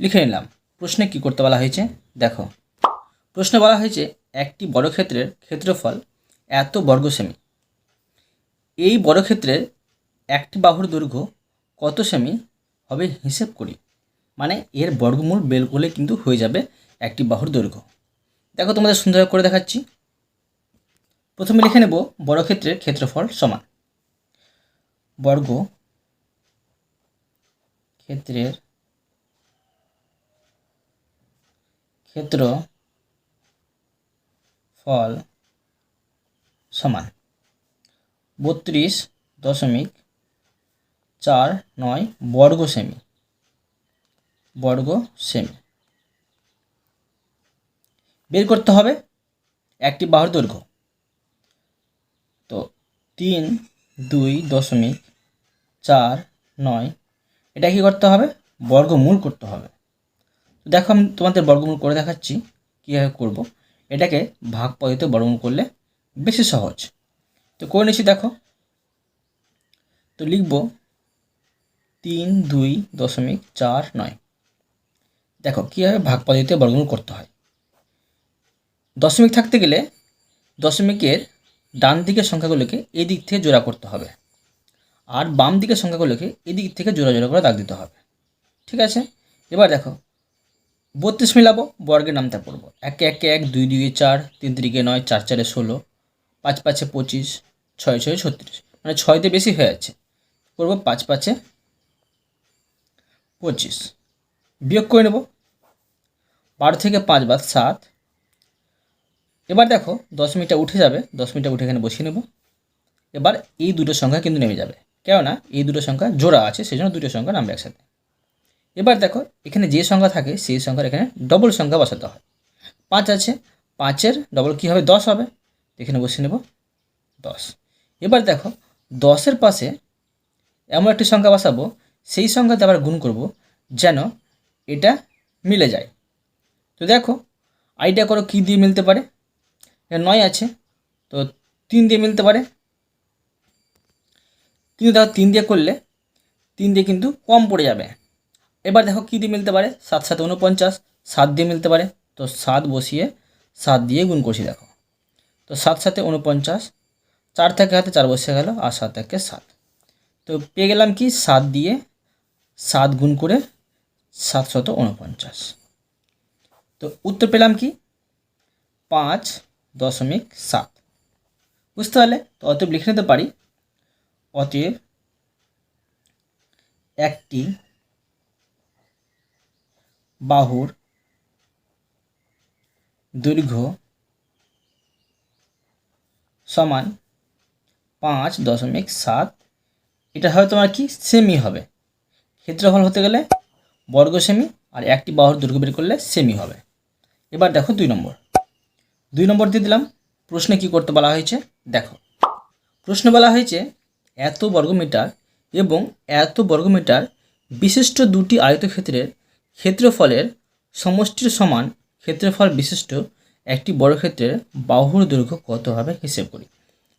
লিখে নিলাম। প্রশ্নে কি করতে বলা হয়েছে? দেখো। প্রশ্নে বলা হয়েছে, একটি বর্গক্ষেত্রের ক্ষেত্রফল এত বর্গ সেমি এই বর্গক্ষেত্রের একটি বাহুর দৈর্ঘ্য কত সেমি হবে হিসেব করি। মানে এর বর্গমূল বের করলে কিন্তু হয়ে যাবে একটি বাহুর দৈর্ঘ্য। দেখো তোমাদের সুন্দর করে দেখাচ্ছি। প্রথমে লিখে নেব, বর্গক্ষেত্রের ক্ষেত্রফল সমান। বর্গ ক্ষেত্রের ক্ষেত্র ফল সমান। বত্রিশ দশমিক চার নয় বর্গ সেমি। বর্গ সেমি। বের করতে হবে একটি বাহুর দৈর্ঘ্য। তো তিন, দুই দশমিক চার নয়, এটা কি করতে হবে? বর্গমূল করতে হবে। দেখো, আমি তোমাদের বর্গমূল করে দেখাচ্ছি, কীভাবে করব। এটাকে ভাগ পদ্ধতিতে বর্গমূল করলে বেশি সহজ। তো করে নিচ্ছি, দেখো। তো লিখব তিন দুই দশমিক চার নয়। দেখো, কীভাবে ভাগ পদ্ধতিতে বর্গমূল করতে হয়। দশমিক থাকতে গেলে দশমিকের ডান দিকের সংখ্যাগুলোকে এই দিক থেকে জোড়া করতে হবে। আর বাম দিকের সংখ্যাগুলোকে এদিক থেকে জোড়া জোড়া করে দাগ দিতে হবে। ঠিক আছে? এবার দেখো বত্রিশ মিলাবো বর্গের নামটা পড়ব। একে একে এক, দুই দুই চার, তিন তিরিকে নয়, চার চারে ষোলো, পাঁচ পাঁচে পঁচিশ, ছয় ছয় ছত্রিশ। মানে ছয়তে বেশি হয়ে যাচ্ছে করব পাঁচ পাঁচে পঁচিশ। বিয়োগ করে নেব। বারো থেকে পাঁচ বাদ সাত। এবার দেখো, দশ মিনিটটা উঠে যাবে, দশ মিনিটটা উঠে এখানে বসিয়ে নেব। এবার এই দুটো সংখ্যা কিন্তু নেমে যাবে। কেননা, এই দুটো সংখ্যা জোড়া আছে সেই জন্য দুটো সংখ্যা নামবে একসাথে। এবার দেখো, এখানে যে সংখ্যা থাকে, সেই সংখ্যার এখানে ডবল সংখ্যা বসাতে হয়। পাঁচ আছে, পাঁচের ডবল কী হবে? দশ হবে। এখানে বসে নেব, দশ। এবার দেখো, দশের পাশে এমন একটি সংখ্যা বসাবো, সেই সংখ্যাতে আবার গুণ করব, যেন এটা মিলে যায়। তো দেখো, আইডিয়া করো কী দিয়ে মিলতে পারে। নয় আছে, তো তিন দিয়ে মিলতে পারে। কিন্তু দেখো তিন দিয়ে করলে তিন দিয়ে কিন্তু কম পড়ে যাবে। এবার দেখো কী দিয়ে মিলতে পারে? সাত সাথে উনপঞ্চাশ সাত দিয়ে মিলতে পারে। তো সাত বসিয়ে সাত দিয়ে গুণ করছি দেখো। তো সাত সাথে উনপঞ্চাশ চার থেকে হাতে চার বসে গেল, আর সাত থেকে সাত। তো পেয়ে গেলাম কি? সাত দিয়ে সাত গুণ করে সাতশত উনপঞ্চাশ তো উত্তর পেলাম কি? পাঁচ দশমিক সাত। বুঝতে পারলে? তো অতএব লিখে নিতে পারি। অতএব একটি বাহুর দৈর্ঘ্য সমান পাঁচ দশমিক সাত। এটা হবে তোমার কি? সেমি হবে। ক্ষেত্রফল হতে গেলে বর্গ সেমি আর একটি বাহুর দৈর্ঘ্য বের করলে সেমি হবে। এবার দেখো দুই নম্বর। দুই নম্বর দিয়ে দিলাম, প্রশ্নে কি করতে বলা হয়েছে? দেখো, প্রশ্ন বলা হয়েছে এত বর্গমিটার এবং এত বর্গমিটার বিশিষ্ট দুটি আয়তক্ষেত্রের ক্ষেত্রফলের সমষ্টির সমান ক্ষেত্রফল বিশিষ্ট একটি বর্গক্ষেত্রের বাহুর দৈর্ঘ্য কত হবে হিসেব করি।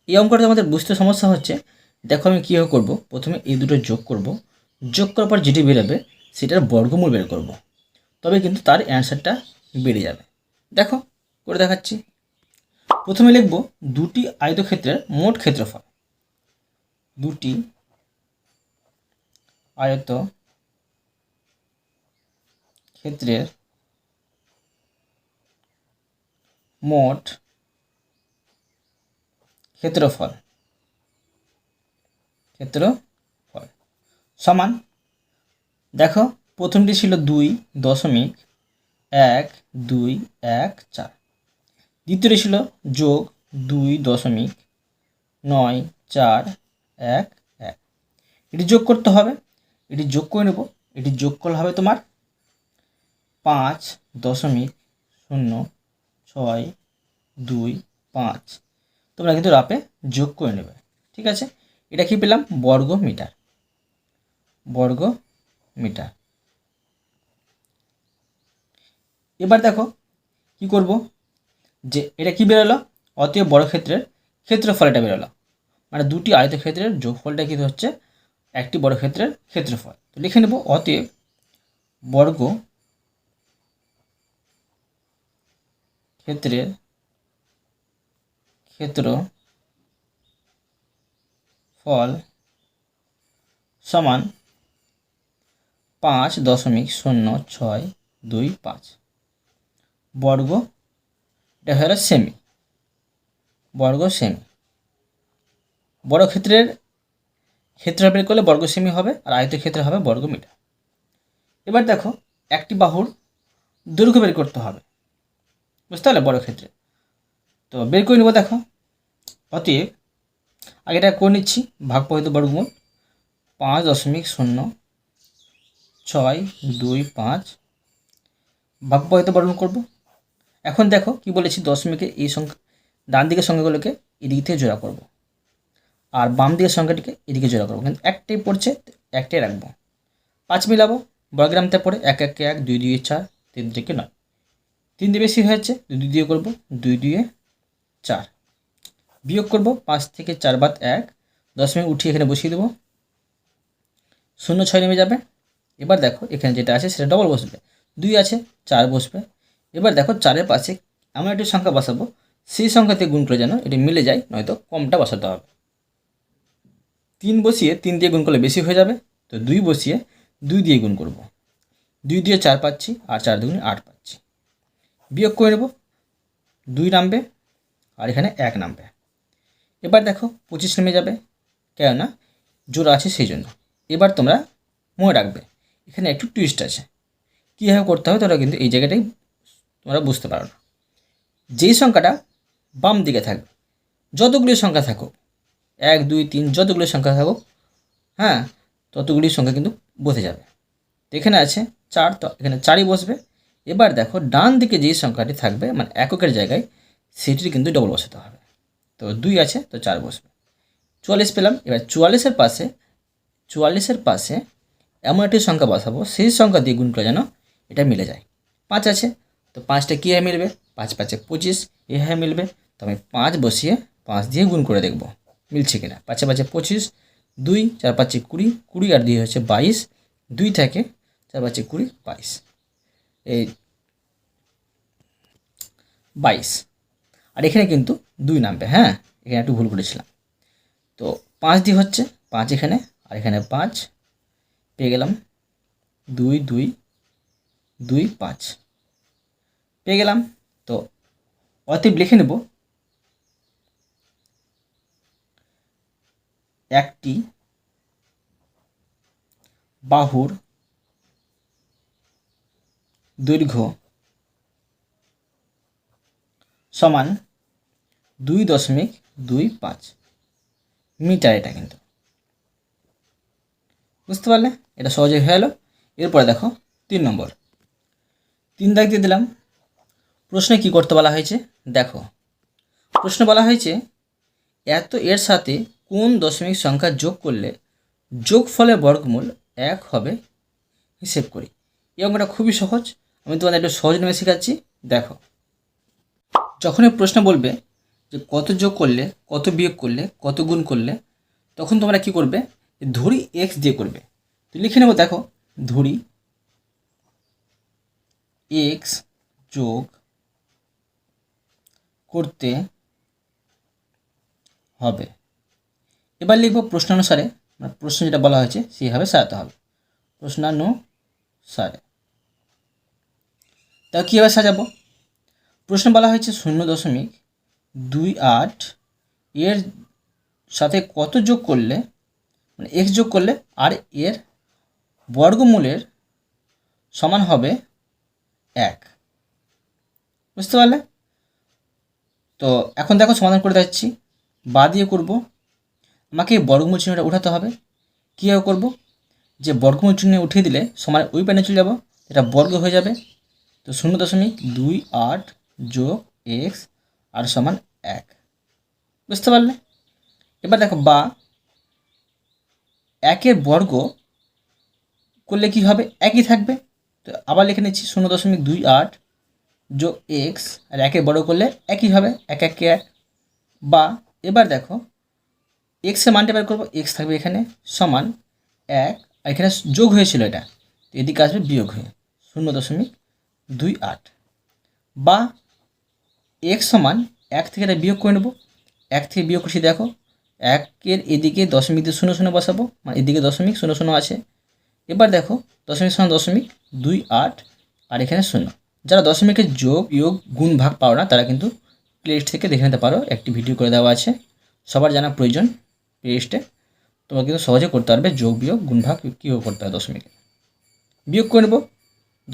এই অঙ্কটা আমাদের বুঝতে সমস্যা হচ্ছে। দেখো আমি কীভাবে করব? প্রথমে এই দুটো যোগ করব। যোগ করার পর যেটি বেরোবে, সেটার বর্গমূল বের করব। তবে কিন্তু তার অ্যান্সারটা বেড়ে যাবে। দেখো, করে দেখাচ্ছি। প্রথমে লিখব দুটি আয়তক্ষেত্রের মোট ক্ষেত্রফল। দুটি আয়ত ক্ষেত্রের মোট ক্ষেত্রফল ক্ষেত্রফল সমান, দেখো প্রথমটি ছিল দুই দশমিক এক, দুই, এক, চার। দ্বিতীয়টি ছিল যোগ দুই দশমিক নয়, চার, এক এক। এটি যোগ করতে হবে, এটি যোগ করে নেব, এটি যোগ করলে হবে তোমার পাঁচ দশমিক শূন্য ছয় দুই পাঁচ। তোমরা কিন্তু রাপে যোগ করে নেবে, ঠিক আছে? এটা কি পেলাম? বর্গ মিটার বর্গ মিটার এবার দেখো কি করব? যে এটা কি বেরোলো? অতএব বড় ক্ষেত্রের ক্ষেত্রফল এটা বেরোলো। মানে দুটি আয়তক্ষেত্রের যোগফলটা কি হচ্ছে একটি বড় ক্ষেত্রের ক্ষেত্রফল। তো লিখে নেব, অতএব বর্গ ক্ষেত্রের ক্ষেত্র ফল সমান পাঁচ দশমিক শূন্য ছয় দুই পাঁচ। বর্গ, এটা হলো সেমি বর্গ সেমি বড় ক্ষেত্রের ক্ষেত্র বের করলে বর্গ সেমি হবে আর আয়তক্ষেত্রে হবে বর্গ মিটার। এবার দেখো, একটি বাহুর দৈর্ঘ্য বের করতে হবে। বুঝতে পারলে? বড় ক্ষেত্রে। তো বের করে নেব, দেখো। অতএব, আগে এটা করে নিচ্ছি। ভাগ পহিত বর্গমূল পাঁচ দশমিক শূন্য ছয় দুই পাঁচ। ভাগ পহিত বর্গমূল করব। এখন দেখো কি বলেছি, দশমিকে এই সংখ্যা, ডান দিকের সংখ্যাগুলোকে এদিক থেকে জোড়া করব। আর বাম দিকের সংখ্যাটিকে এদিকে জোড়া করব। কিন্তু একটাই পড়ছে, একটাই রাখব। পাঁচ মিলাবো বর্গগ্রামতে পড়ে এক, একে, এক, দুই দুই, চার, তিন থেকে নয়। তিন দিয়ে বেশি হয়েছে, দুই দিয়ে করব, দুই দুয়ে চার। বিয়োগ করব পাঁচ থেকে চার বাদ এক দশমিক উঠিয়ে এখানে বসিয়ে দেবো। শূন্য ছয় নেমে যাবে। এবার দেখো এখানে যেটা আছে সেটা ডবল বসবে। দুই আছে, চার বসবে। এবার দেখো চারের পাশে এমন একটি সংখ্যা বসাবো, সেই সংখ্যাতে গুণ করে যেন এটি মিলে যায়, নয়তো কমটা বসাতে হবে। তিন বসিয়ে তিন দিয়ে গুণ করলে বেশি হয়ে যাবে, তো দুই বসিয়ে দুই দিয়ে গুণ করব। দুই দিয়ে চার পাচ্ছি, আর চার দুগুণে আট পাচ্ছি। বিয়োগ করে নেব। দুই নামবে আর এখানে এক নামবে। এবার দেখো পঁচিশ নেমে যাবে, কেননা জোড়া আছে সেই জন্য। এবার তোমরা মনে রাখবে, এখানে একটু টুইস্ট আছে। কীভাবে করতে হবে তোমরা কিন্তু এই জায়গাটাই তোমরা বুঝতে পারো না। যেই সংখ্যাটা বাম দিকে থাকবে যতগুলি সংখ্যা থাকুক, এক, দুই, তিন, যতগুলি সংখ্যা থাকুক হ্যাঁ ততগুলি সংখ্যা কিন্তু বসে যাবে। এখানে আছে চার, তো এখানে চারই বসবে। এবার দেখো, ডান দিকে যেই সংখ্যাটি থাকবে মানে এককের জায়গায়, সেটির কিন্তু ডবল বসাতে হবে। তো দুই আছে, তো চার বসবে। চুয়াল্লিশ পেলাম, এবার চুয়াল্লিশের পাশে চুয়াল্লিশের পাশে এমন একটি সংখ্যা বসাবো, সেই সংখ্যা দিয়ে গুণ করে যেন এটা মিলে যায়। পাঁচ আছে, তো পাঁচটা কী কীভাবে মিলবে? পাঁচ পাঁচে পঁচিশ, এ এভাবে মিলবে। তো আমি পাঁচ বসিয়ে পাঁচ দিয়ে গুণ করে দেখব, মিলছে কিনা। পাঁচে পাঁচে পঁচিশ, দুই, চার পাঁচে কুড়ি কুড়ি আর দুই হচ্ছে বাইশ, দুই থেকে, চার পাঁচে কুড়ি, বাইশ। এই বাইশ। আর এখানে কিন্তু দুই নামবে হ্যাঁ? এখানে একটু ভুল করেছিলাম। তো পাঁচ দিয়ে হচ্ছে পাঁচ এখানে, আর এখানে পাঁচ। পেয়ে গেলাম দুই দুই দুই, পাঁচ। পেয়ে গেলাম। তো অতএব লিখে নেব। একটি বাহুর দৈর্ঘ্য সমান দুই দশমিক দুই পাঁচ। মিটার এটা কিন্তু। বুঝতে পারলে? এটা সহজে হয়ে গেলো এরপরে দেখো তিন নম্বর। তিন দাগ দিয়ে দিলাম। প্রশ্নে কি করতে বলা হয়েছে? দেখো। প্রশ্ন বলা হয়েছে, এত এর সাথে কোন দশমিক সংখ্যা যোগ করলে যোগফলের বর্গমূল এক হবে? হিসেব করি। এই অঙ্কটা খুবই সহজ। আমি তোমাদের একটু সহজ নেমে শেখাচ্ছি, দেখো। যখনই প্রশ্ন বলবে যে কত যোগ করলে, কত বিয়োগ করলে, কত গুণ করলে, তখন তোমরা কি করবে? ধরি এক্স দিয়ে করবে। তো লিখে নেব, দেখো, ধরি এক্স যোগ করতে হবে। এবার লিখব প্রশ্ন অনুসারে প্রশ্ন যেটা বলা হয়েছে, সেইভাবে সাজাতে হবে। প্রশ্নানুসারে। তা কীভাবে সাজাবো? প্রশ্ন বলা হয়েছে শূন্য দশমিক দুই আট এর সাথে কত যোগ করলে মানে এক্স যোগ করলে আর এর বর্গমূলের সমান হবে এক। বুঝতে পারলে? তো এখন দেখো সমাধান করে যাচ্ছি বা দিয়ে করব। আমাকে বর্গমূল চিহ্নটা উঠাতে হবে। কীভাবে করব? যে বর্গমূল চিহ্ন উঠিয়ে দিলে সমান ওই প্যানে চলে যাব। এটা বর্গ হয়ে যাবে। তো শূন্য দশমিক দুই আট যোগ এক্স আর সমান এক। বুঝতে পারলে? এবার দেখো বা একের বর্গ করলে কি হবে? একই থাকবে। তো আবার লিখে নিচ্ছি শূন্য দশমিক দুই আট যোগ এক্স আর একের বর্গ করলে একই হবে, এক একে এক। বা এবার দেখো এক্সের মানটা বের করব, এক্স থাকবে এখানে সমান এক, আর এখানে যোগ হয়েছিল এটা। তো এদিকে আসবে বিয়োগ হয়ে। শূন্য দশমিক দুই আট। বা এক্স সমান এক থেকে এটা বিয়োগ করে নেব। এক থেকে বিয়োগ করছি দেখো, একের এদিকে দশমিক দিয়ে শূন্য শূন্য বসাবো মানে এদিকে দশমিক শূন্য শূন্য আছে। এবার দেখো, দশমিক সমান দশমিক, দুই আট, আর এখানে শূন্য। যারা দশমিকের যোগ, বিয়োগ, গুণ, ভাগ পাও না, তারা কিন্তু প্লেলিস্ট থেকে দেখে নিতে পারো, একটি ভিডিও করে দেওয়া আছে। সবার জানা প্রয়োজন প্লেলিস্টে তোমরা কিন্তু সহজে করতে পারবে, যোগ, বিয়োগ, গুণ, ভাগ কীভাবে করতে হয় দশমিকে। বিয়োগ করে নেব।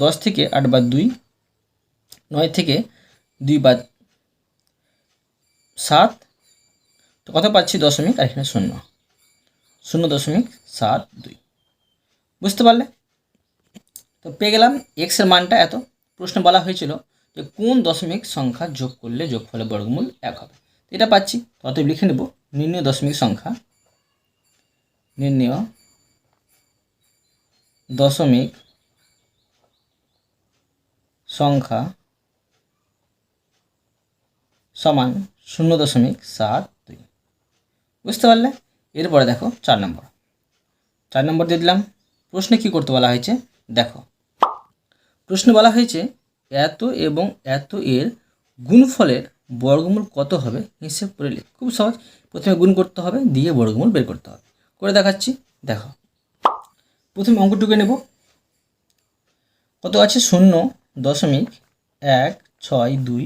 দশ থেকে আট বাদ দুই, নয় থেকে দুই বাদ সাত। তো কত পাচ্ছি? দশমিক, আর এখানে শূন্য। শূন্য দশমিক সাত দুই। বুঝতে পারলে? তো পেয়ে গেলাম এক্সের মানটা এত। প্রশ্ন বলা হয়েছিল যে কোন দশমিক সংখ্যা যোগ করলে যোগফলে বর্গমূল এক হবে? এটা পাচ্ছি। অতএব লিখে নেব, নির্ণয় দশমিক সংখ্যা। নির্ণয় দশমিক সংখ্যা সমান শূন্য দশমিক সাত দুই। বুঝতে পারলে? এরপরে দেখো চার নম্বর। চার নম্বর দিয়ে দিলাম। প্রশ্নে কী করতে বলা হয়েছে? দেখো। প্রশ্নে বলা হয়েছে, এত এবং এত এর গুণফলের বর্গমূল কত হবে? হিসেব করে লিখ। খুব সহজ। প্রথমে গুণ করতে হবে, দিয়ে বর্গমূল বের করতে হবে। করে দেখাচ্ছি। দেখো। প্রথমে অঙ্কটুকু নেব। কত আছে? শূন্য দশমিক এক ছয় দুই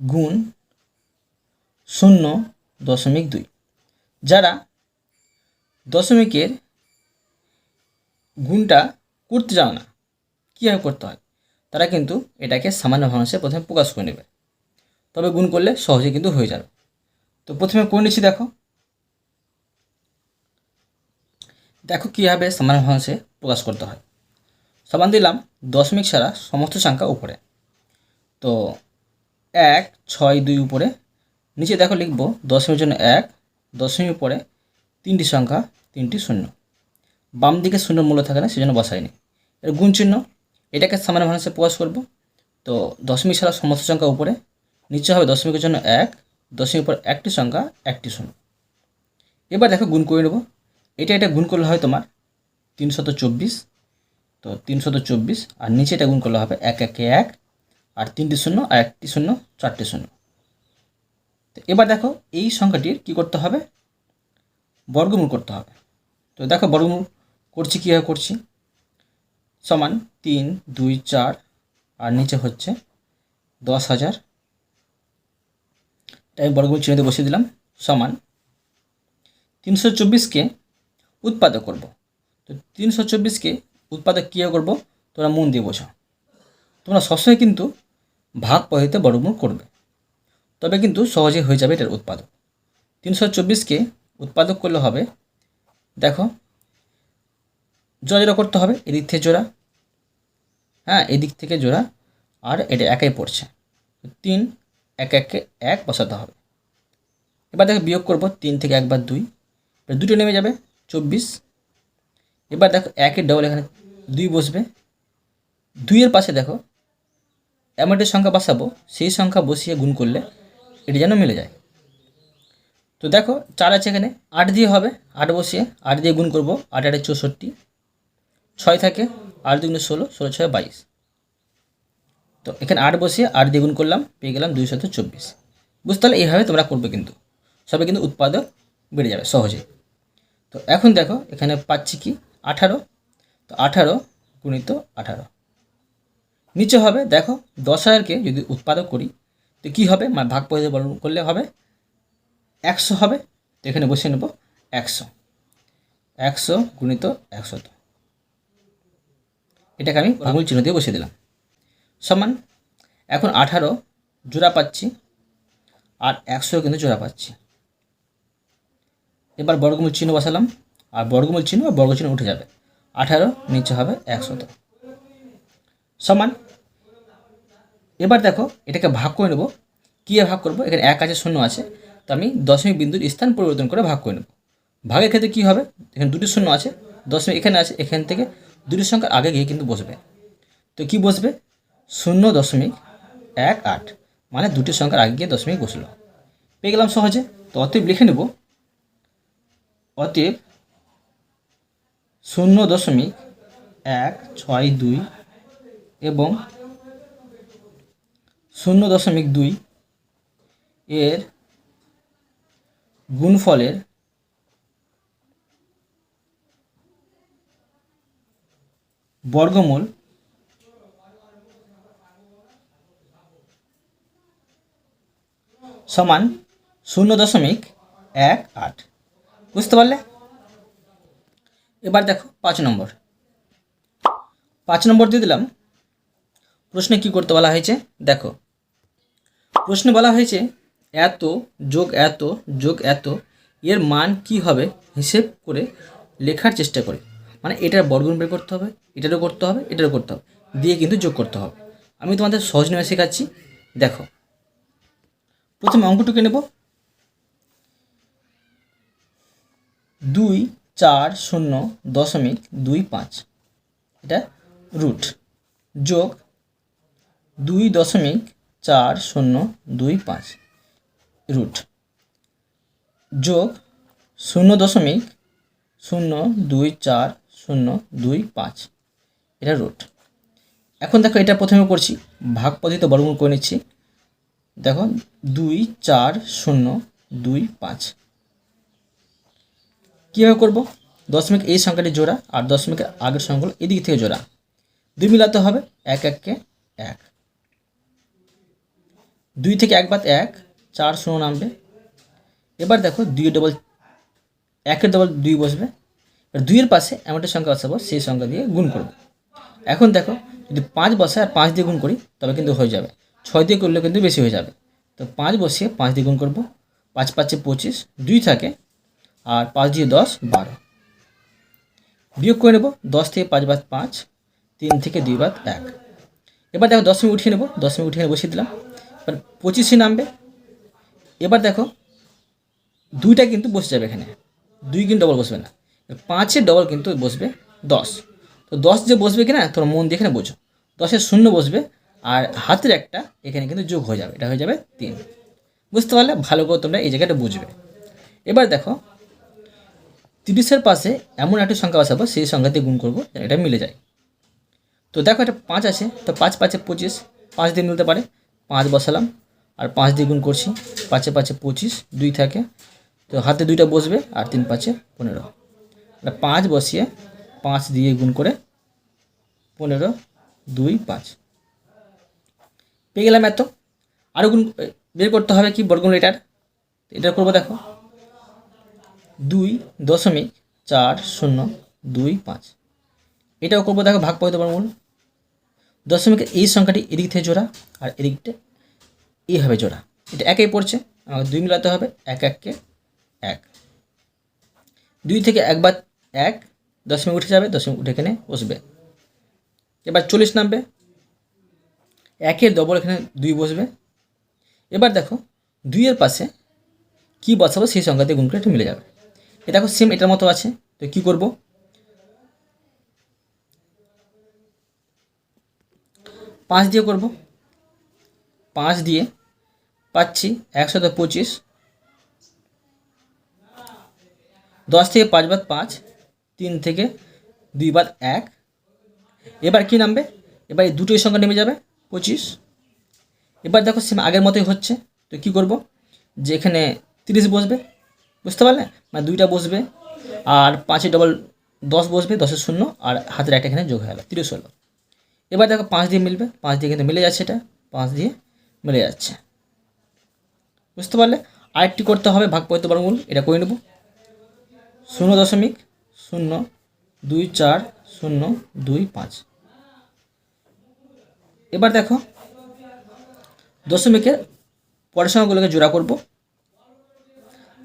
গুণ শূন্য দশমিক দুই। যারা দশমিকের গুণটা করতে যাও না, কীভাবে করতে হয়? তারা কিন্তু এটাকে সামান্য ভাঙাংশে প্রথমে প্রকাশ করে নেবে। তবে গুণ করলে সহজে কিন্তু হয়ে যাবে। তো প্রথমে করে নিচ্ছি, দেখো। দেখো কীভাবে সামান্য ভাঙাংশে প্রকাশ করতে হয়। সমান দিলাম দশমিক ছাড়া সমস্ত সংখ্যা উপরে। তো এক, ছয়, দুই উপরে। নিচে দেখো লিখব দশমিকের জন্য এক, দশমিক উপরে তিনটি সংখ্যা, তিনটি শূন্য। বাম দিকে শূন্য মূল্য থাকে না, সেজন্য বসাইনি। এর গুণ চিহ্ন, এটাকে সামান্য মানুষে প্রকাশ করব। তো দশমিক ছাড়া সমস্ত সংখ্যা উপরে, নিচে হবে দশমিকের জন্য এক দশমিক উপর একটি সংখ্যা, একটি শূন্য। এবার দেখো গুণ করে নেব। এটা এটা গুণ করলে হয় তোমার তিনশত চব্বিশ তো তিনশত চব্বিশ, আর নিচে এটা গুণ করলে হবে এক, একে এক, আর তিনটি শূন্য, আর একটি শূন্য, চারটি শূন্য। তো এবার দেখো, এই সংখ্যাটির কি করতে হবে? বর্গমূল করতে হবে। তো দেখো, বর্গমূল করছি, কীভাবে করছি? সমান তিন, দুই, চার, আর নিচে হচ্ছে দশ হাজার। তাই বর্গমূল চিহ্নিত বসিয়ে দিলাম। সমান তিনশো চব্বিশকে উৎপাদক করব। তো তিনশো চব্বিশকে উৎপাদক কীভাবে করব? তোমরা মন দিয়ে বোঝো। তোমরা সবসময় কিন্তু ভাগ পদ্ধতিতে বর্গমূল করবে। তবে কিন্তু সহজে হয়ে যাবে এটার উৎপাদক। তিনশো চব্বিশকে উৎপাদক করলে হবে, দেখো, জোড়া জোড়া করতে হবে, এদিক থেকে জোড়া হ্যাঁ এদিক থেকে জোড়া, আর এটা একাই পড়ছে। তিন, এক একে এক বসাতে হবে। এবার দেখো বিয়োগ করব, তিন থেকে একবার দুই দুটো নেমে যাবে, চব্বিশ এবার দেখো একের ডবল এখানে দুই বসবে। দুইয়ের পাশে দেখো, এমন সংখ্যা বসাবো, সেই সংখ্যা বসিয়ে গুণ করলে এটা যেন মিলে যায়। তো দেখো, চার আছে এখানে, আট দিয়ে হবে, আট বসিয়ে আট দিয়ে গুণ করব, আট আটে চৌষট্টি। ছয় থাকে, আট দুগুণে ষোলো ষোলো ছয় বাইশ। তো এখানে আট বসিয়ে আট দিয়ে গুণ করলাম, পেয়ে গেলাম দুইশত চব্বিশ। বুঝতে পারলে এইভাবে তোমরা করবে কিন্তু, সবে কিন্তু উৎপাদক বেড়ে যাবে সহজে তো এখন দেখো, এখানে পাচ্ছি কি? আঠারো, তো আঠারো গুণিত আঠারো। নিচে হবে, দেখো, দশ হাজারকে যদি উৎপাদক করি, তো কী হবে? মানে ভাগ পদ্ধতি করলে হবে একশো হবে। তো এখানে বসিয়ে নেব একশো। একশো গুণিত একশত এটাকে আমি ভাঙুল চিহ্ন দিয়ে বসিয়ে দিলাম। সমান, এখন আঠারো জোড়া পাচ্ছি, আর একশো কিন্তু জোড়া পাচ্ছি। এবার বর্গমূল চিহ্ন বসালাম। আর বর্গমূল চিহ্ন বা বর্গ চিহ্ন উঠে যাবে। আঠারো, নিচে হবে একশত সমান। এবার দেখো, এটাকে ভাগ করে নেব। কীভাবে ভাগ করব? এখানে এক আছে, শূন্য আছে। তো আমি দশমিক বিন্দুর স্থান পরিবর্তন করে ভাগ করে নেব। ভাগের ক্ষেত্রে কী হবে? এখানে দুটি শূন্য আছে, দশমিক এখানে আছে, এখান থেকে দুটি সংখ্যার আগে গিয়ে কিন্তু বসবে। তো কি বসবে? শূন্য দশমিক এক আট মানে দুটি সংখ্যার আগে গিয়ে দশমিক বসল। পেয়ে গেলাম সহজে। তো অতএব লিখে নেব। অতএব শূন্য দশমিক এক ছয় দুই এবং শূন্য দশমিক দুই এর গুণফলের বর্গমূল সমান শূন্য দশমিক এক আট। বুঝতে পারলে? এবার দেখো পাঁচ নম্বর। পাঁচ নম্বর দিয়ে দিলাম। প্রশ্নে কি করতে বলা হয়েছে? দেখো। প্রশ্নে বলা হয়েছে, এত যোগ এত যোগ এত, এর মান কি হবে? হিসেব করে লেখার চেষ্টা করে। মানে এটার বর্গমূল বের করতে হবে, এটারও করতে হবে, এটারও করতে হবে। দিয়ে কিন্তু যোগ করতে হবে। আমি তোমাদের সহজ নিয়মে শেখাচ্ছি। দেখো। প্রথমে অঙ্কটুকু নেব। দুই চার শূন্য দশমিক দুই পাঁচ। এটা রুট যোগ দুই দশমিক চার শূন্য দুই পাঁচ। রুট যোগ শূন্য দশমিক শূন্য দুই চার শূন্য দুই পাঁচ। এটা রুট এখন দেখো এটা প্রথমে করছি। ভাগ পদ্ধতিতে বর্গমূল করে নিচ্ছি। দেখো দুই চার শূন্য দুই পাঁচ। কীভাবে করব? দশমিক এই সংখ্যাটি জোড়া আর দশমিকের আগের সংখ্যাগুলো এদিক থেকে জোড়া। দুই মিলাতে হবে, এক, এককে এক। দুই থেকে এক বাদ এক, চার শূন্য নামবে। এবার দেখো দুই ডবল একের ডবল দুই বসবে। এবার দুইয়ের পাশে এমন একটা সংখ্যা বসাবো, সেই সংখ্যা দিয়ে গুণ করব। এখন দেখো, যদি পাঁচ বসে আর পাঁচ দিয়ে গুণ করি, তবে কিন্তু হয়ে যাবে। ছয় দিয়ে করলে কিন্তু বেশি হয়ে যাবে। তো পাঁচ বসিয়ে পাঁচ দিয়ে গুণ করব। পাঁচ পাঁচে পঁচিশ, দুই থাকে আর পাঁচ দিয়ে দশ, বারো। বিয়োগ করে নেব দশ থেকে পাঁচ বাদ পাঁচ, তিন থেকে দুই বাদ এক। এবার দেখো দশমিক উঠিয়ে নেব, দশমিক উঠিয়ে বসিয়ে দিলাম। এবার পঁচিশে নামবে। এবার দেখো দুইটা কিন্তু বসে যাবে এখানে। দুই কিন্তু ডবল বসবে না। পাঁচের ডবল কিন্তু বসবে দশ। তো দশ যে বসবে কিনা তোমরা মন দিয়ে এখানে বোঝো। দশের শূন্য বসবে আর হাতের একটা এখানে কিন্তু যোগ হয়ে যাবে। এটা হয়ে যাবে তিন। বুঝতে পারলে ভালো করে তোমরা এই জায়গাটা বুঝবে। এবার দেখো তিরিশের পাশে এমন একটা সংখ্যা বসাবো, সেই সংখ্যাতে গুণ করব, এটা মিলে যায়। তো দেখো এটা পাঁচ আছে, তো পাঁচ পাঁচে পঁচিশ, পাঁচ দিয়ে মিলতে পারে, পাঁচ বসালাম, আর পাঁচ দিয়ে গুণ করছি, পাঁচে পাঁচে পঁচিশ, দুই থাকে, তো হাতে দুইটা বসবে, আর তিন পাঁচে পনেরো। এটা পাঁচ বসিয়ে পাঁচ দিয়ে গুণ করে পনেরো, দুই, পাঁচ। পেয়ে গেলাম এত। আরও গুণ বের করতে হবে কি, বর্গমূল এটার? এটা করব দেখো। দুই দশমিক চার শূন্য দুই পাঁচ। এটাও করব দেখো, ভাগ পাইতে বর্গমূল দশমিকের এই সংখ্যাটি এদিক থেকে জোড়া আর এদিকটা এইভাবে জোড়া। এটা একেই পড়ছে, আমাকে দুই মিলাতে হবে, এক, এককে এক। দুই থেকে একবার এক, দশমিক উঠে যাবে, দশমিক উঠে এখানে বসবে। এবার চল্লিশ নামবে, একের ডবল এখানে দুই বসবে। এবার দেখো, দুইয়ের পাশে কি বসাবো, সেই সংখ্যাতে গুণ করে মিলে যাবে। এ দেখো সেম এটার মতো আছে। তো কি করব? পাঁচ দিয়ে করব। পাঁচ দিয়ে পাচ্ছি একশত পঁচিশ। দশ থেকে পাঁচ বাদ পাঁচ, তিন থেকে দুই বাদ এক। এবার কি নামবে? এবার এই দুটোই সংখ্যা নেমে যাবে, পঁচিশ। এবার দেখো সেম আগের মতোই হচ্ছে। তো কি করব? যে এখানে তিরিশ বসবে বুঝতে পারলে? মানে দুইটা বসবে, আর পাঁচে ডবল দশ বসবে দশের শূন্য, আর হাতের একটা এখানে যোগ গেল, তিরিশ হলো। এবার দেখো পাঁচ দিয়ে মিলবে, পাঁচ দিয়ে কিন্তু মিলে যাচ্ছে এটা, পাঁচ দিয়ে মিলে যাচ্ছে। বুঝতে পারলে? আরেকটি করতে হবে ভাগ পড়তে বর্গমূল, এটা করে নেব। শূন্য দশমিক শূন্য দুই চার শূন্য দুই পাঁচ। এবার দেখো, দশমিকের পরের সংখ্যাগুলোকে জোড়া করব।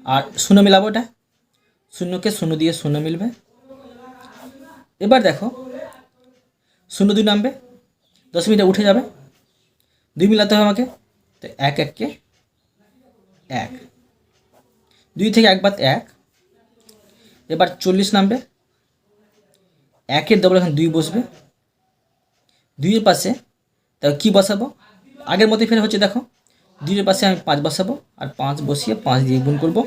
আর শূন্য মিলাবো এটা? শূন্যকে শূন্য দিয়ে শূন্য মিলবে। এবার দেখো, শূন্য দুই নামবে দশমিকটা উঠে যাবে। দুই মিলাতে হবে আমাকে, তো এক, এককে এক। দুই থেকে এক বাদ এক। এবার চল্লিশ নামবে। একের ডবল এখন দুই বসবে। দুইয়ের পাশে তা কী বসাবো? আগের মতোই ফের হচ্ছে, দেখো। দুইয়ের পাশে আমি পাঁচ বসাবো আর পাঁচ বসিয়ে পাঁচ দিয়ে গুণ করব।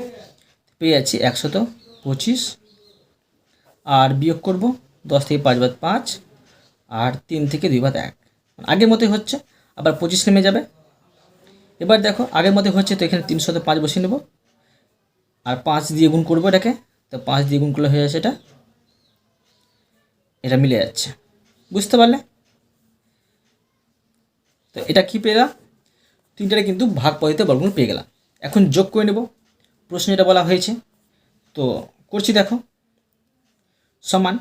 পেয়ে যাচ্ছি একশত পঁচিশ। আর বিয়োগ করব দশ থেকে পাঁচ বাদ পাঁচ আর তিন থেকে দুই বাদ এক। আগের মতোই হচ্ছে, আবার পঁচিশ নেমে যাবে। এবার দেখো, আগের মতোই হচ্ছে তো এখানে তিনশত পাঁচ বসিয়ে নেব। আর পাঁচ দিয়ে গুণ করব এটাকে, তো পাঁচ দিয়ে গুণ করলে হয়ে যাচ্ছে এটা। এটা মিলে যাচ্ছে। বুঝতে পারলে? তো এটা কি পেলাম? তিনটারে কিন্তু ভাগ পদ্ধতিতে বর্গমূল পেয়ে গেলাম। এখন যোগ করে নেব। প্রশ্ন এটা বলা হয়েছে। তো করছি দেখো। সমান।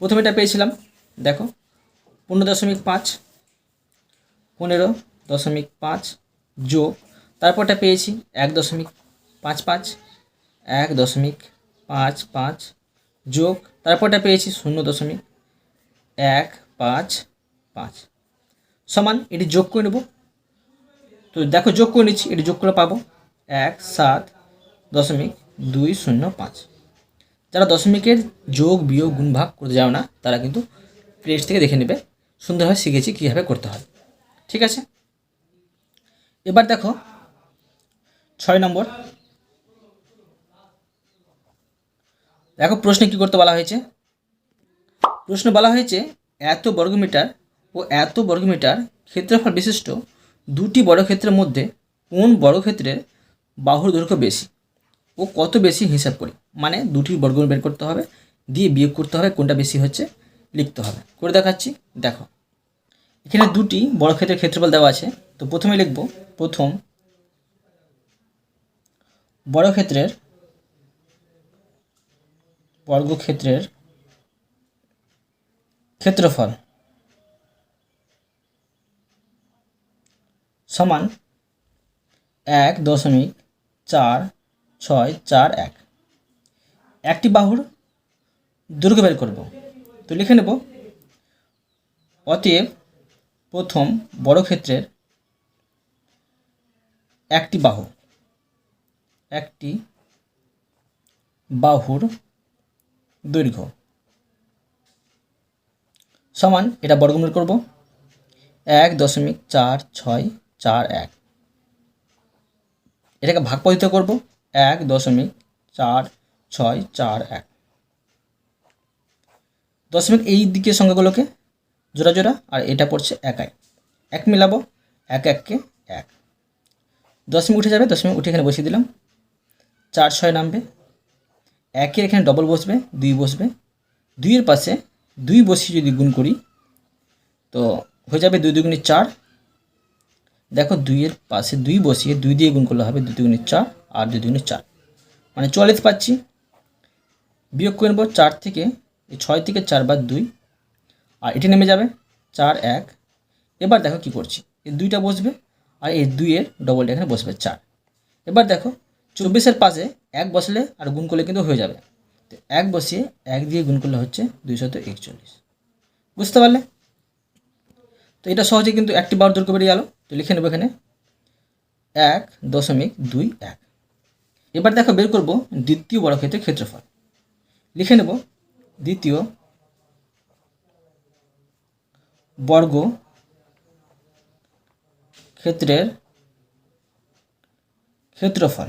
প্রথমে এটা পেয়েছিলাম, দেখো, পনেরো দশমিক পাঁচ, পনেরো দশমিক পাঁচ যোগ। তারপরটা পেয়েছি এক দশমিক পাঁচ পাঁচ, এক দশমিক পাঁচ পাঁচ যোগ। তারপরটা পেয়েছি শূন্য দশমিক এক পাঁচ পাঁচ। সমান, এটি যোগ করে নেব। তো দেখো যোগ করে নিচ্ছি, এটি যোগ করে পাবো এক, সাত, দশমিক দুই, শূন্য, পাঁচ। যারা দশমিকের যোগ, বিয়োগ গুণ ভাগ করতে যাও না, তারা কিন্তু প্লেস থেকে দেখে নেবে সুন্দরভাবে শিখেছি কীভাবে করতে হয়। ঠিক আছে? এবার দেখো, ছয় নম্বর। দেখো প্রশ্নে কী করতে বলা হয়েছে? প্রশ্ন বলা হয়েছে, এত বর্গমিটার ও এত বর্গমিটার ক্ষেত্রফল বিশিষ্ট দুটি বর্গক্ষেত্রের মধ্যে কোন বর্গক্ষেত্রের বাহুর দৈর্ঘ্য বেশি? ও কত বেশি হিসাব করি? মানে দুটি বর্গ বের করতে হবে, দিয়ে বিয়োগ করতে হবে, কোনটা বেশি হচ্ছে লিখতে হবে। করে দেখাচ্ছি, দেখো। এখানে দুটি বর্গক্ষেত্রের ক্ষেত্রফল দেওয়া আছে। তো প্রথমে লিখব, প্রথম বর্গক্ষেত্রের বর্গক্ষেত্রের ক্ষেত্রফল। সমান এক দশমিক চার ছয় চার এক। একটি বাহুর দৈর্ঘ্য বের করব। তো লিখে নেব, অতএব প্রথম বড় ক্ষেত্রের একটি বাহু, একটি বাহুর দৈর্ঘ্য সমান, এটা বর্গমূল করব, এক দশমিক চার ছয় চার এক। এটাকে ভাগ পদ্ধতি করব। এক দশমিক চার ছয় চার এক। দশমিক এই দিকের সংখ্যাগুলোকে জোড়া জোড়া আর এটা পড়ছে একাই এক। মিলাবো, এক এককে এক। দশমিক উঠে যাবে, দশমিক উঠে এখানে বসিয়ে দিলাম। চার ছয় নামবে। একের এখানে ডবল বসবে, দুই বসবে। দুইয়ের পাশে দুই বসিয়ে যদি গুণ করি, তো হয়ে যাবে দুই দুগুণি চার। দেখো দুইয়ের পাশে দুই বসিয়ে দুই দিয়ে গুণ করলে হবে দুই দুগুণি চার আর দুই দুগুণি চার। মানে চুয়াল্লিশ পাচ্ছি। বিয়োগ করে নেব চার থেকে ছয় থেকে চার বাদ দুই। আর এটি নেমে যাবে চার, এক। এবার দেখো কি করছি। এই দুইটা বসবে আর এই দুইয়ের ডবলটা এখানে বসবে চার। এবার দেখো চব্বিশের পাশে এক বসলে আর গুণ করলে কিন্তু হয়ে যাবে। তো এক বসিয়ে এক দিয়ে গুণ করলে হচ্ছে দুইশত একচল্লিশ। বুঝতে পারলে? তো এটা সহজে কিন্তু একটি বার দৈর্ঘ্য বেরিয়ে গেল। তো লিখে নেব এখানে। এক দশমিক দুই এক। এবার দেখো বের করব দ্বিতীয় বড় ক্ষেত্রের ক্ষেত্রফল। লিখে নেব দ্বিতীয় বর্গ ক্ষেত্রের ক্ষেত্রফল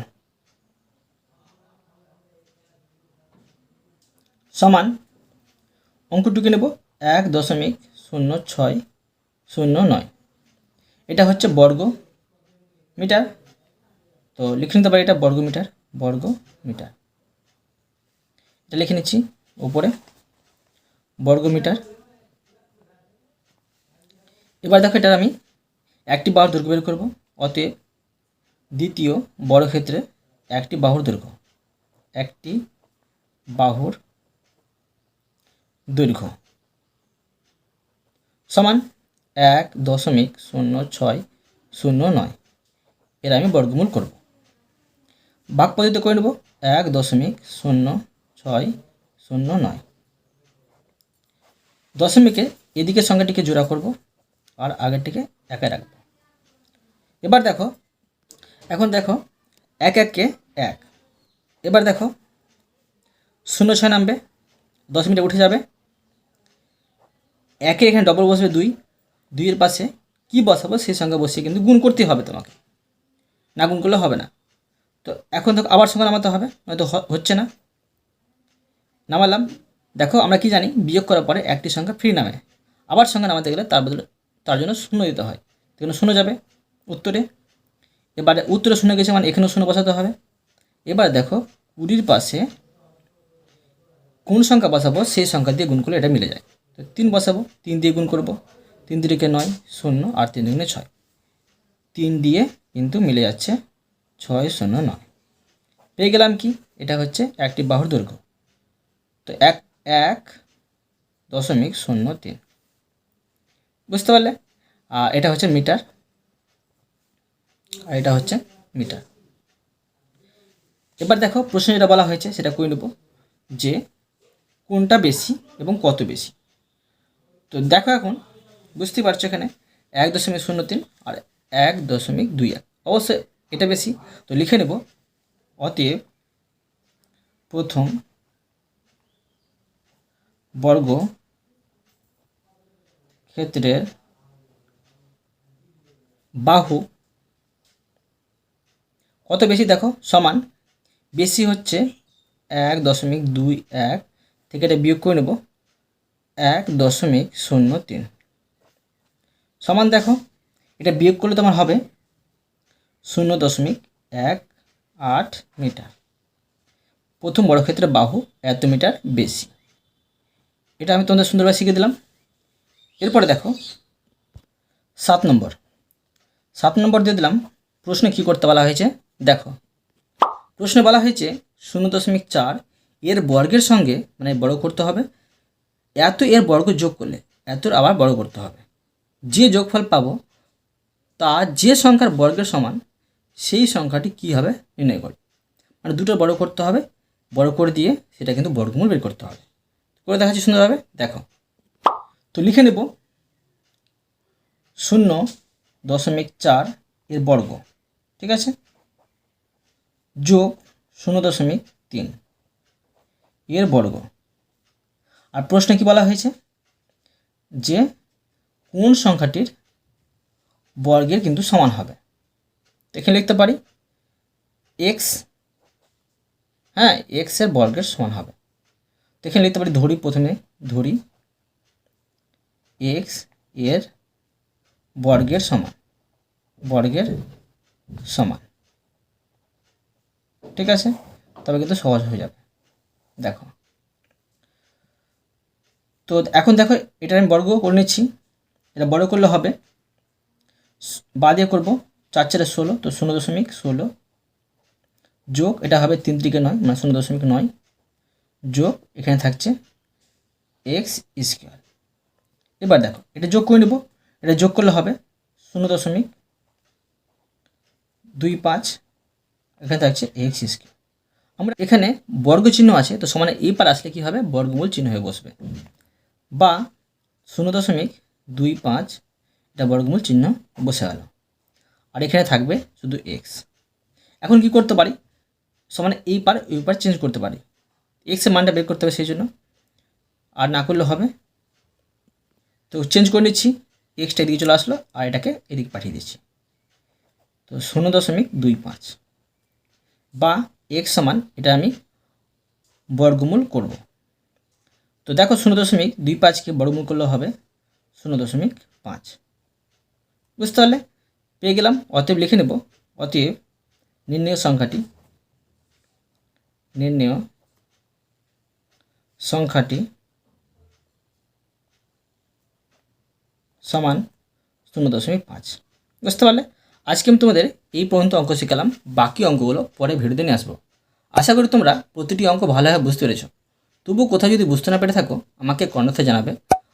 সমান অঙ্কটুকু নেব এক দশমিক শূন্য ছয় শূন্য নয়। এটা হচ্ছে বর্গ মিটার। তো লিখে নিতে পারি এটা বর্গ মিটার বর্গ মিটার। এটা লিখে নিচ্ছি উপরে। বর্গ মিটার। এবার দেখো এটার আমি একটি বাহুর দৈর্ঘ্য বের করব। অতএব দ্বিতীয় বড় ক্ষেত্রে একটি বাহুর দৈর্ঘ্য, একটি বাহুর দৈর্ঘ্য। সমান এক দশমিক শূন্য ছয় শূন্য নয়। এর আমি বর্গমূল করব। ভাগ পদ্ধতি করে নেব এক দশমিক শূন্য ছয় শূন্য নয়। দশমিকে এদিকের সংখ্যাটিকে জোড়া করব আর আগেরটিকে একাই রাখব। এবার দেখো, এখন দেখো এক এককে এক। এবার দেখো, শূন্য ছয় নামবে দশ মিনিটে উঠে যাবে। একে এখানে ডবল বসবে দুই দুইয়ের পাশে কি বসাবো সেই সঙ্গে বসিয়ে কিন্তু গুণ করতে হবে তোমাকে। না গুণ করলে হবে না। তো এখন দেখো আবার সঙ্গে নামাতে হবে, নয়তো হচ্ছে না। নামালাম। দেখো আমরা কি জানি, বিয়োগ করার পরে একটি সংখ্যা ফ্রি নামে। আবার সংখ্যা নামাতে গেলে তার বদলে তার জন্য শূন্য দিতে হয়। এখানে শূন্য যাবে উত্তরে। এবারে উত্তরে শূন্য গেছে মানে এখানেও শূন্য বসাতে হবে। এবার দেখো কুড়ির পাশে কোন সংখ্যা বসাবো সেই সংখ্যা দিয়ে গুণ করলে এটা মিলে যায়। তো তিন বসাবো, তিন দিয়ে গুণ করব। তিন তিরিকে নয়, শূন্য আর তিন দুগুণে ছয়। তিন দিয়ে কিন্তু মিলে যাচ্ছে ছয়, শূন্য, নয়। পেয়ে গেলাম কি? এটা হচ্ছে একটি বাহুর দৈর্ঘ্য। তো এক এক দশমিক শূন্য তিন। বুঝতে পারলে? আর এটা হচ্ছে মিটার। আর এটা হচ্ছে মিটার। এবার দেখো, প্রশ্ন যেটা বলা হয়েছে, সেটা করে নেব যে কোনটা বেশি এবং কত বেশি। তো দেখো এখন বুঝতেই পারছ এখানে? এক দশমিক শূন্য তিন আর এক দশমিক দুই এক। অবশ্যই এটা বেশি। তো লিখে নেব। অতএব প্রথম বর্গ ক্ষেত্রের বাহু কত বেশি দেখো? সমান। বেশি হচ্ছে এক দশমিক দুই এক। থেকে এটা বিয়োগ করে নেব। এক দশমিক শূন্য তিন। সমান দেখো, এটা বিয়োগ করলে তোমার হবে শূন্য দশমিক এক আট মিটার। প্রথম বড় ক্ষেত্রে বাহু এত মিটার বেশি। এটা আমি তোমাদের সুন্দরভাবে শিখে দিলাম। এরপরে দেখো, সাত নম্বর। সাত নম্বর দিয়ে দিলাম, প্রশ্নে কী করতে বলা হয়েছে? দেখো, প্রশ্নে বলা হয়েছে শূন্য দশমিক চার এর বর্গের সঙ্গে মানে বড় করতে হবে, এত এর বর্গ যোগ করলে, এতর আবার বড় করতে হবে। যে যোগফল পাবো, তা যে সংখ্যার বর্গের সমান, সেই সংখ্যাটি কী হবে? নির্ণয় করে। মানে দুটো বড় করতে হবে, বড় করে দিয়ে সেটা কিন্তু বর্গমূল বের করতে হবে। করে দেখাচ্ছি সুন্দরভাবে, দেখো। তো লিখে নেব, শূন্য দশমিক চার এর বর্গ, ঠিক আছে? যোগ শূন্য দশমিক তিন এর বর্গ। আর প্রশ্নে কি বলা হয়েছে? যে কোন সংখ্যাটির বর্গের কিন্তু সমান হবে? তো এখানে লিখতে পারি এক্স হ্যাঁ এক্সের বর্গের সমান হবে। তো এখানে লিখতে পারি, ধরি প্রথমে, ধরি এক্সের বর্গের সমান বর্গের সমান। ঠিক আছে? তবে কিন্তু সহজ হয়ে যাবে। দেখো। তো এখন দেখো এটা আমি বর্গ করে নিচ্ছি। এটা বড় করলে হবে। বা দিয়ে করব চার চারে ষোলো, তো শূন্য দশমিক ষোলো যোগ, এটা হবে তিন দিকে নয় মানে শূন্য দশমিক নয় যোগ, এখানে থাকছে এক্স স্কোয়ার এবার দেখো, এটা যোগ করে নেব, এটা যোগ করলে হবে শূন্য দশমিক দুই পাঁচ, এখানে থাকছে এক্স স্কোয়ার আমরা এখানে বর্গ চিহ্ন আছে, তো সমানে এই পার আসলে কী হবে? বর্গমূল চিহ্ন হয়ে বসবে। বা শূন্য দশমিক দুই পাঁচ, এটা বর্গমূল চিহ্ন বসে গেল। আর এখানে থাকবে শুধু এক্স এখন কি করতে পারি? সমানে এই পার, ওই পার চেঞ্জ করতে পারি। এক্সের মানটা বের করতে হবে সেই জন্য। আর না করলে হবে। তো চেঞ্জ করে নিচ্ছি। এক্সটা এদিকে চলে আসলো, আর এটাকে এদিকে পাঠিয়ে দিচ্ছি। তো শূন্য দশমিক দুই পাঁচ। বা এক্স সমান এটা আমি বর্গমূল করব। তো দেখো শূন্য দশমিক দুই পাঁচকে বর্গমূল করলে হবে। শূন্য দশমিক পাঁচ। বুঝতে পারলে? পেয়ে গেলাম, অতএব লিখে নেব, অতএব নির্ণয় সংখ্যাটি নির্ণয় সংখ্যাটি সমান শূন্য দশমিক পাঁচ। বুঝতে পারলে? আজকে আমি তোমাদের এই পর্যন্ত অঙ্ক শিখালাম, বাকি অঙ্কগুলো পরে ভিডিওতে নিয়ে আসব। আশা করি তোমরা প্রতিটি অঙ্ক ভালোভাবে বুঝতে পেরেছ। তবু কোথাও যদি বুঝতে না পেরে থাকো, আমাকে কর্ণতে জানাবে।